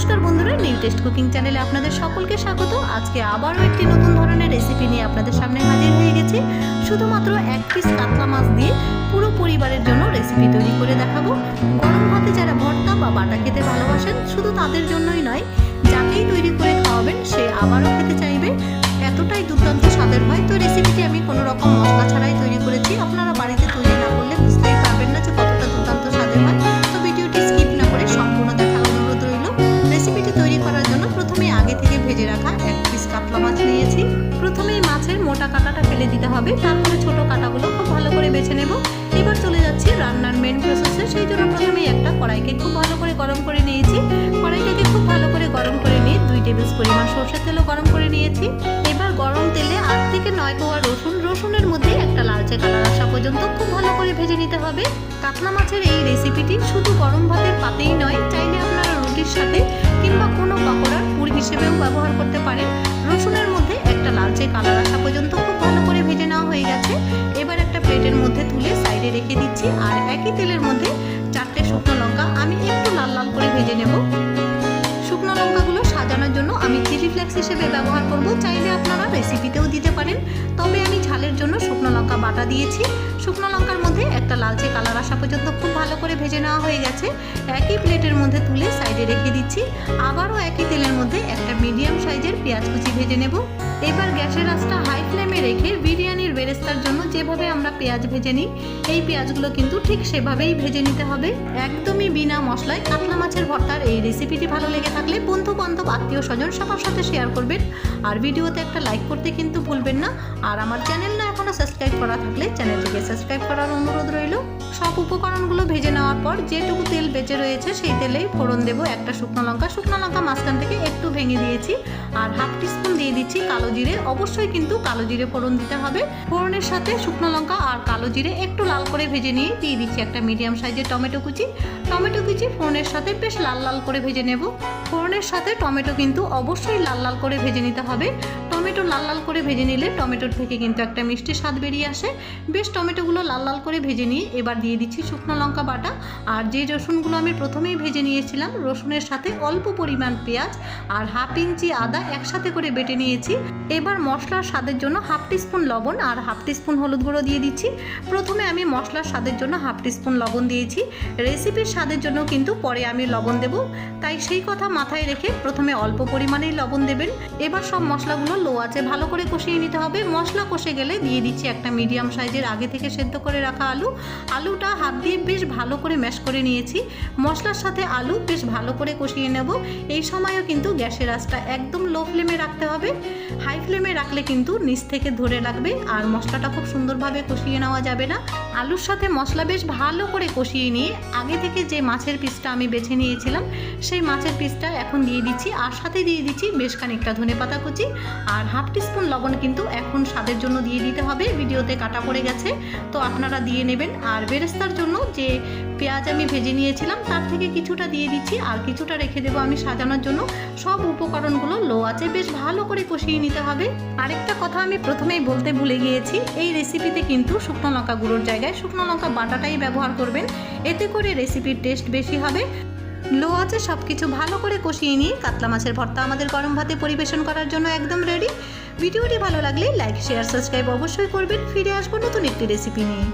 নমস্কার বন্ধুরা new test cooking চ্যানেলে আপনাদের সকলকে স্বাগত। আজকে আবারও একটি নতুন ধরনের রেসিপি নিয়ে আপনাদের সামনে হাজির হয়ে গেছি। শুধুমাত্র এক পিস কাতলা মাছ দিয়ে পুরো পরিবারের জন্য রেসিপি তৈরি করে দেখাবো। গরম ভাতে যারা ভর্তা বা বাটা খেতে ভালোবাসেন, শুধু তাদের জন্যই নয়, যাকেই তৈরি করে খাওয়াবেন, সে আবারও খেতে চাইবে। এতটাই দুর্দান্ত স্বাদের হয় তো রেসিপিটি আমি কোনো রকম হবে। তারপরে ছোটো কাঁটাগুলো খুব ভালো করে বেছে নেব। এবার চলে যাচ্ছি রান্নার মেন প্রসেসে সেই জন্য প্রথমেই একটা কড়াইকে খুব ভালো করে গরম করে নিয়েছি। কড়াইটাকে খুব ভালো করে গরম করে নিয়ে দুই টেবিল পরিমাণ সর্ষের তেলও গরম করে নিয়েছি। এবার গরম তেলে আট থেকে নয় কোয়া রসুন। রসুনের মধ্যে একটা লালচে কালার আসা পর্যন্ত খুব ভালো করে ভেজে নিতে হবে। কাতলা মাছের এই রেসিপিটি শুধু গরম ভাতের পাতেই নয়, চাইলে আপনারা রুটির সাথে কিংবা কোনো পাকোড়ার পুর হিসেবেও ব্যবহার করতে পারেন। রসুনের মধ্যে একটা লালচে কালার আসা পর্যন্ত খুব ভেজে নেব। শুকনো লঙ্কাগুলো সাজানোর জন্য আমি চিলি ফ্লেক্স হিসেবে ব্যবহার করব। চাইলে আপনারা রেসিপিতেও দিতে পারেন। তবে আমি ঝালের জন্য শুকনো লঙ্কা বাটা দিয়েছি। শুকনো লঙ্কার মধ্যে একটা লালচে কালার আসা পর্যন্ত খুব ভালো করে ভেজে নেওয়া হয়ে গেছে। একই প্লেটের মধ্যে তুলে সাইডে রেখে দিচ্ছি। আবারও একই তেলের মধ্যে একটা মিডিয়াম সাইজের পেঁয়াজ কুচি ভেজে নেব। এবার গ্যাসের আঁচটা হাই ফ্লেমে রেখে বিরিয়ানির বেরেস্তার জন্য যেভাবে আমরা পেঁয়াজ ভেজে নিই। এই পেঁয়াজগুলো কিন্তু ঠিক সেভাবেই ভেজে নিতে হবে। একদমই বিনা মশলায় কাতলা মাছের ভর্তার এই রেসিপিটি ভালো লেগে থাকলে বন্ধু, বান্ধব, আত্মীয়, স্বজন সবার সাথে শেয়ার করবেন। আর ভিডিওতে একটা লাইক করতে কিন্তু ভুলবেন না। আর আমার চ্যানেল না এখনও সাবস্ক্রাইব করা থাকলে চ্যানেলটিকে সাবস্ক্রাইব করার অনুরোধ রইল। সব উপকরণগুলো ভেজে নেওয়ার পর যেটুকু তেল বেঁচে রয়েছে, সেই তেলেই ফোড়ন দেবো একটা শুকনো লঙ্কা। শুকনো লঙ্কা মাঝখান থেকে একটু ভেঙে দিয়েছি, আর হাফ টিস্পুন দিয়ে দিচ্ছি কালো জিরে। অবশ্যই কিন্তু কালো জিরে ফোড়ন দিতে হবে। ফোড়নের সাথে শুকনো লঙ্কা আর কালো জিরে একটু লাল করে ভেজে নিয়ে দিয়ে দিচ্ছি একটা মিডিয়াম সাইজের টমেটো কুচি। টমেটো কুচি ফোড়নের সাথে বেশ লাল লাল করে ভেজে নেব। ফোড়নের সাথে টমেটো কিন্তু অবশ্যই লাল লাল করে ভেজে নিতে হবে। টমেটো লাল লাল করে ভেজে নিলে টমেটোর থেকে কিন্তু একটা মিষ্টি স্বাদ বেরিয়ে আসে। বেশ টমেটোগুলো লাল লাল করে ভেজে নিয়ে এবার দিয়ে দিচ্ছি শুকনো লঙ্কা বাটা। আর যে রসুনগুলো আমি প্রথমেই ভেজে নিয়েছিলাম। রসুনের সাথে অল্প পরিমাণ পেঁয়াজ আর হাফ ইঞ্চি আদা একসাথে করে বেটে নিয়েছি। এবার মশলার স্বাদের জন্য হাফ টিস্পুন লবণ আর হাফ টিস্পুন হলুদ গুঁড়ো দিয়ে দিচ্ছি। প্রথমে আমি মশলার স্বাদের জন্য হাফ টিস্পুন লবণ দিয়েছি। রেসিপির স্বাদের জন্য কিন্তু পরে আমি লবণ দেব। তাই সেই কথা মাথায় রেখে প্রথমে অল্প পরিমাণেই লবণ দেবেন। এবার সব মশলাগুলো লো আছে ভালো করে কষিয়ে নিতে হবে। মশলা কষে গেলে দিয়ে দিচ্ছি একটা মিডিয়াম সাইজের আগে থেকে সেদ্ধ করে রাখা আলু। আলুটা হাত দিয়ে বেশ ভালো করে ম্যাশ করে নিয়েছি। মশলার সাথে আলু বেশ ভালো করে কষিয়ে নেব। এই সময়ও কিন্তু গ্যাসের আঁচটা একদম লো ফ্লেমে রাখতে হবে। হাই ফ্লেমে রাখলে কিন্তু নিচ থেকে ধরে লাগবে আর মশলাটা খুব সুন্দরভাবে কষিয়ে নেওয়া যাবে না। আলুর সাথে মশলা বেশ ভালো করে কষিয়ে নিয়ে আগে থেকে যে মাছের পিসটা আমি বেছে নিয়েছিলাম, সেই মাছের পিসটা এখন দিয়ে দিচ্ছি আর সাথে দিয়ে দিচ্ছি বেশ খানিকটা ধনে পাতা কুচি। আর হাফ টিস্পুন লবণ কিন্তু এখন স্বাদের জন্য দিয়ে দিতে হবে, ভিডিওতে কাটা পড়ে গেছে। তো আপনারা দিয়ে নেবেন আর বেরেস্তার জন্য যে পেঁয়াজ আমি ভেজে নিয়েছিলাম, তার থেকে কিছুটা দিয়ে দিচ্ছি আর কিছুটা রেখে দেবো আমি সাজানোর জন্য। সব উপকরণগুলো লো আছে বেশ ভালো করে কষিয়ে নিতে হবে। আরেকটা কথা আমি প্রথমেই বলতে ভুলে গিয়েছি, এই রেসিপিতে কিন্তু শুকনো লঙ্কা গুঁড়োর জায়গায় শুকনো লঙ্কা বাটাটাই ব্যবহার করবেন। এতে করে রেসিপির টেস্ট বেশি হবে। লো আছে সব কিছু ভালো করে কষিয়ে নিয়ে কাতলা মাছের ভর্তা আমাদের গরম ভাতে পরিবেশন করার জন্য একদম রেডি ভিডিওটি ভালো লাগলে লাইক শেয়ার সাবস্ক্রাইব অবশ্যই করবেন। ফিরে আসব নতুন একটি রেসিপি নিয়ে।